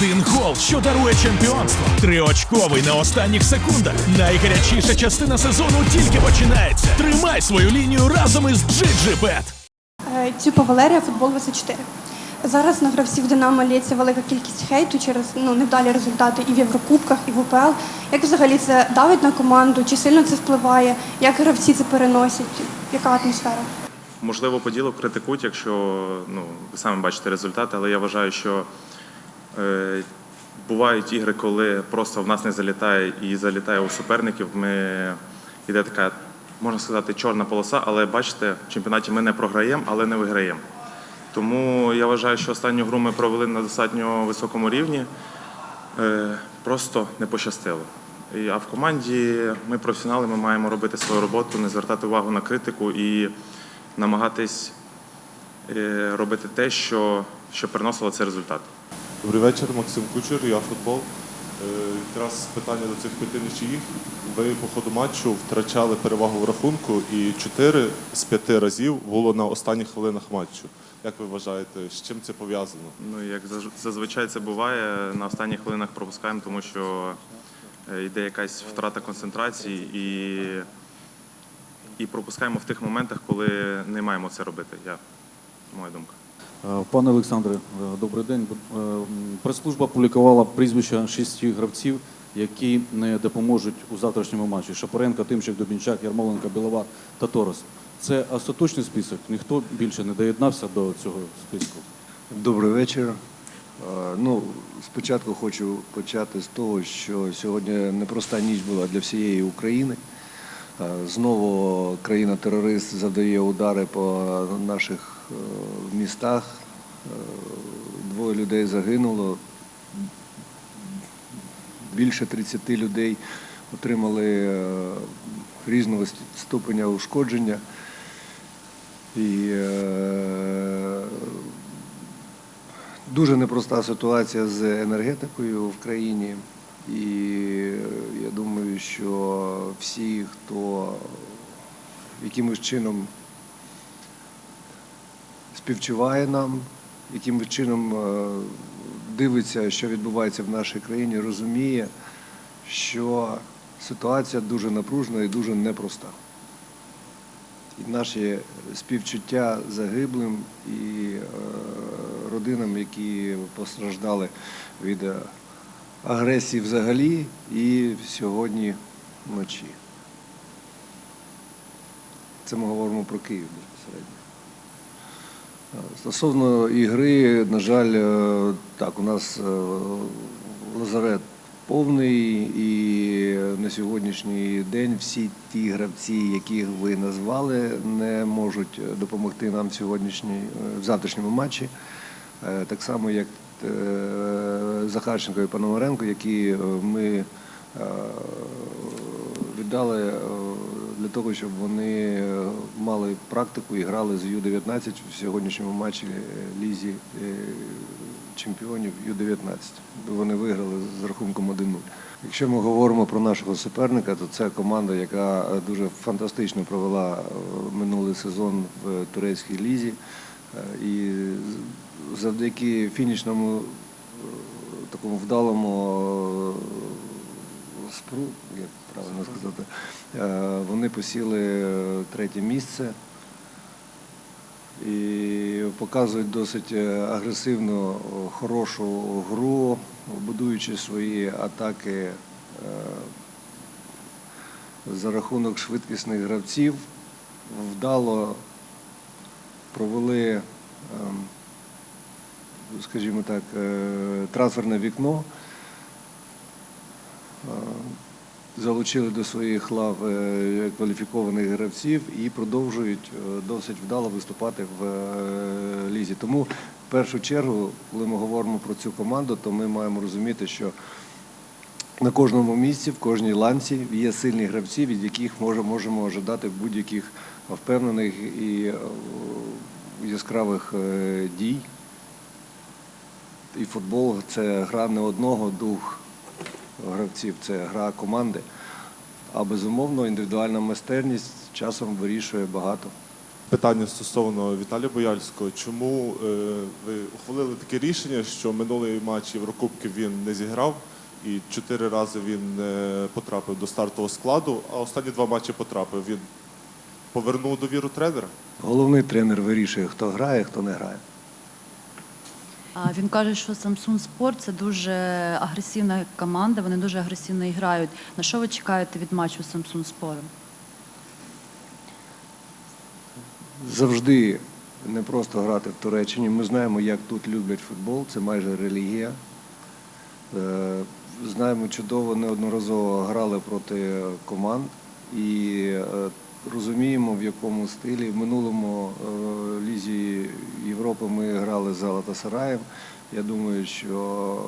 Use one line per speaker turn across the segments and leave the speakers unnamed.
Один гол, що дарує чемпіонство. Триочковий на останніх секундах. Найгарячіша частина сезону тільки починається. Тримай свою лінію разом із GGBet.
Е, Цюпа Валерія, футбол 24. Зараз на гравців Динамо лється велика кількість хейту через ну, невдалі результати і в Єврокубках, і в УПЛ. Як взагалі це давить на команду? Чи сильно це впливає? Як гравці це переносять? Яка атмосфера?
Можливо, поділок критикують, якщо ну, ви самі бачите результати, але я вважаю, що бувають ігри, коли просто в нас не залітає і залітає у суперників. Ми йде така, можна сказати, чорна полоса, але бачите, в чемпіонаті ми не програємо, але не виграємо. Тому я вважаю, що останню гру ми провели на достатньо високому рівні. Е, просто не пощастило. А в команді ми професіонали, ми маємо робити свою роботу, не звертати увагу на критику і намагатись е, робити те, що, що приносило цей результат.
Добрий вечір, Максим Кучер, я футбол. Е, Якраз питання до цих п'яти нічиїх. Ви по ходу матчу втрачали перевагу в рахунку, і чотири з п'яти разів було на останніх хвилинах матчу. Як ви вважаєте, з чим це пов'язано?
Ну, як зазвичай це буває, на останніх хвилинах пропускаємо, тому що е, йде якась втрата концентрації і, і пропускаємо в тих моментах, коли не маємо це робити. Я, моя думка.
Е, Пане Олександре, е, добрий день. Е, Прес-служба публікувала прізвища шести гравців, які не допоможуть у завтрашньому матчі. Шапоренко, Тимчик, Дубінчак, Ярмоленко, Біловар та Торос. Це остаточний список. Ніхто більше не доєднався до цього списку.
Добрий вечір. Ну, спочатку хочу почати з того, що сьогодні непроста ніч була для всієї України. Знову країна-терорист завдає удари по наших е, містах. Е, Двоє людей загинуло, більше 30 людей отримали е, різного ступеня ушкодження. І дуже непроста ситуація з енергетикою в країні. І я думаю, що всі, хто якимось чином співчуває нам, якимось чином е, дивиться, що відбувається в нашій країні, розуміє, що ситуація дуже напружена і дуже непроста. І наші співчуття загиблим і е, родинам, які постраждали від е, агресії взагалі і сьогодні вночі. Це ми говоримо про Київ безпосередньо. Стосовно ігри, на жаль, е, так, у нас е, лазарет повний, і на сьогоднішній день всі ті гравці, яких ви назвали, не можуть допомогти нам в е, в завтрашньому матчі. Так само, як Захарченко і Пономаренко, які ми віддали для того, щоб вони е, мали практику і грали з Ю-19 в сьогоднішньому матчі е, Лізі е, чемпіонів Ю-19. Вони виграли з рахунком 1-0. Якщо ми говоримо про нашого суперника, то це команда, яка дуже фантастично провела минулий сезон в турецькій лізі. І завдяки фінішному такому вдалому спру, як правильно сказати, е, вони посіли е, третє місце і показують досить е, агресивну, хорошу гру, будуючи свої атаки за рахунок швидкісних гравців. Вдало провели, ем, скажімо так, трансферне вікно. Залучили до своїх лав е, кваліфікованих гравців і продовжують е, досить вдало виступати в е, лізі. Тому в першу чергу, коли ми говоримо про цю команду, то ми маємо розуміти, що на кожному місці, в кожній ланці є сильні гравці, від яких може, можемо ожидати будь-яких впевнених і яскравих дій. І футбол це гра не одного, двох гравців, це гра команди. А безумовно, індивідуальна майстерність часом вирішує багато.
питання стосовно Віталія Бояльського. Чому е, ви ухвалили таке рішення, що минулий матч Єврокубків він не зіграв, і чотири рази він не потрапив до стартового складу, а останні два матчі потрапив. Він повернув довіру тренера?
Головний тренер вирішує, хто грає, хто не грає.
Він каже, що Samsung Sport – це дуже агресивна команда, вони дуже агресивно грають. На що ви чекаєте від матчу з Samsung Sport?
Завжди не просто грати в Туреччині. Ми знаємо, як тут люблять футбол, це майже релігія. Е, Знаємо чудово, неодноразово грали проти команд і е, розуміємо, в якому стилі. В минулому е, лізі Європи ми грали з Галатасараєм. Я думаю, що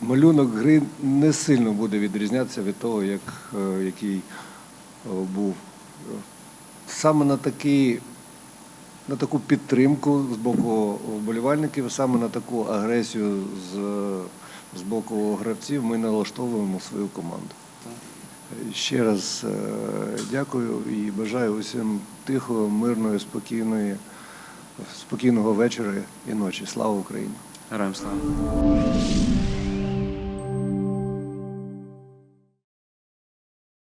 малюнок гри не сильно буде відрізнятися від того, як, е, який е, був. Саме на такий на таку підтримку з боку вболівальників, саме на таку агресію з, з боку гравців ми налаштовуємо свою команду. Ще раз е, дякую і бажаю усім тихого, мирної, спокійної, спокійного вечора і ночі. Слава Україні!
Героям слава.